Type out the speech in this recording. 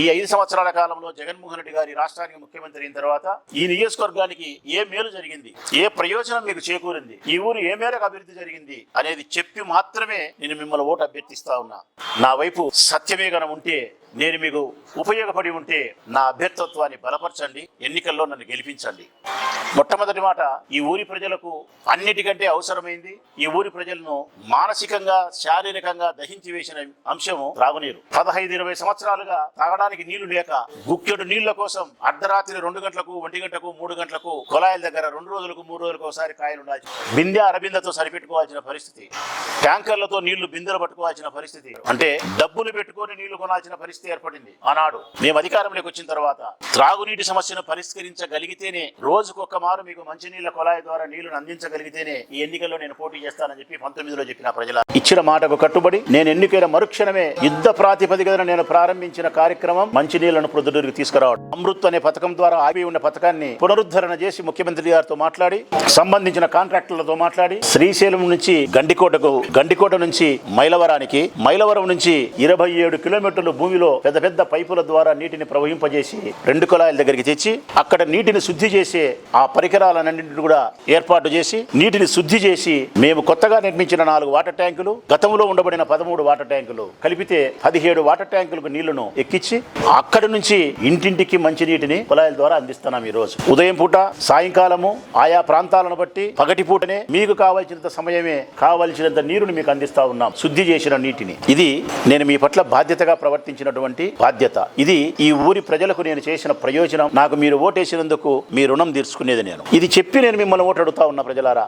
ఈ ఐదు సంవత్సరాల కాలంలో జగన్మోహన్ రెడ్డి గారి రాష్ట్రానికి ముఖ్యమంత్రి అయిన తర్వాత ఈ నియోజకవర్గానికి ఏ మేలు జరిగింది? ఏ ప్రయోజనం మీకు చేకూరింది? ఈ ఊరు ఏ మేరకు అభివృద్ధి జరిగింది? అనేది చెప్పి మాత్రమే నేను మిమ్మల్ని ఓటు అభ్యర్థిస్తా ఉన్నా. నా వైపు సత్యమే గన ఉంటే నేను మీకు ఉపయోగపడి ఉంటే నా అభ్యర్థత్వాన్ని బలపరచండి ఎన్నికల్లో నన్ను గెలిపించండి. మొట్టమొదటి మాట ఈ ఊరి ప్రజలకు అన్నిటికంటే అవసరమైంది ఈ ఊరి ప్రజలను మానసికంగా శారీరకంగా దహించి వేసిన అంశము త్రాగునీరు. పదహైదు ఇరవై సంవత్సరాలుగా తాగడానికి నీళ్ళు లేక గుక్కెడు నీళ్ళ కోసం అర్ధరాత్రి రెండు గంటలకు ఒంటి గంటకు మూడు గంటలకు కుళాయిల దగ్గర రెండు రోజులకు మూడు రోజులకు ఒకసారి కాయలు ఉండాలి బిందె అరబిందతో సరిపెట్టుకోవాల్సిన పరిస్థితి. ట్యాంకర్లతో నీళ్ళు బిందెలు పట్టుకోవాల్సిన పరిస్థితి. అంటే డబ్బులు పెట్టుకొని నీళ్ళు కొనాల్సిన పరిస్థితి ఏర్పడింది. ఆనాడు మేము అధికారంలోకి వచ్చిన తర్వాత త్రాగునీటి సమస్యను పరిష్కరించగలిగితేనే రోజుకొక మారు మీకు మంచినీళ్ళ కొలాయి ద్వారా నీళ్ళను అందించగలిగితేనే ఈ ఎన్నికల్లో నేను పోటీ చేస్తానని చెప్పి పంతొమ్మిదిలో చెప్పిన ప్రజల ఇచ్చిన మాటకు కట్టుబడి నేను ఎన్నికైన మరుక్షణమే యుద్ధ ప్రాతిపదికన నేను ప్రారంభించిన కార్యక్రమం మంచినీళ్ళను ప్రొద్దుటూరుకు తీసుకురావడం. అమృత్ అనే పథకం ద్వారా ఆగి ఉన్న పథకాన్ని పునరుద్ధరణ చేసి ముఖ్యమంత్రి గారితో మాట్లాడి సంబంధించిన కాంట్రాక్టర్లతో మాట్లాడి శ్రీశైలం నుంచి గండికోటకు గండికోట నుంచి మైలవరానికి మైలవరం నుంచి ఇరవై ఏడు కిలోమీటర్ల భూమిలో పెద్ద పెద్ద పైపుల ద్వారా నీటిని ప్రవహింపజేసి రెండు కుళాయిల దగ్గరికి తెచ్చి అక్కడ నీటిని శుద్ధి చేసే ఆ పరికరాలన్నింటిని కూడా ఏర్పాటు చేసి నీటిని శుద్ధి చేసి మేము కొత్తగా నిర్మించిన నాలుగు వాటర్ ట్యాంకులు గతంలో ఉండబడిన పదమూడు వాటర్ ట్యాంకులు కలిపితే పదిహేడు వాటర్ ట్యాంకులకు నీళ్ళను ఎక్కించి అక్కడి నుంచి ఇంటింటికి మంచి నీటిని కుళాయిల ద్వారా అందిస్తున్నాం ఈ రోజు ఉదయం పూట సాయంకాలము ఆయా ప్రాంతాలను బట్టి పగటి పూటనే మీకు కావాల్సినంత సమయమే కావలసినంత నీరుని మీకు అందిస్తా ఉన్నాం. శుద్ధి చేసిన నీటిని. ఇది నేను మీ పట్ల బాధ్యతగా ప్రవర్తించినటువంటి బాధ్యత. ఇది ఈ ఊరి ప్రజలకు నేను చేసిన ప్రయోజనం. నాకు మీరు ఓటేసినందుకు మీ రుణం తీర్చుకునేది నేను. ఇది చెప్పి నేను మిమ్మల్ని ఓటు అడుగుతా ఉన్న ప్రజలారా.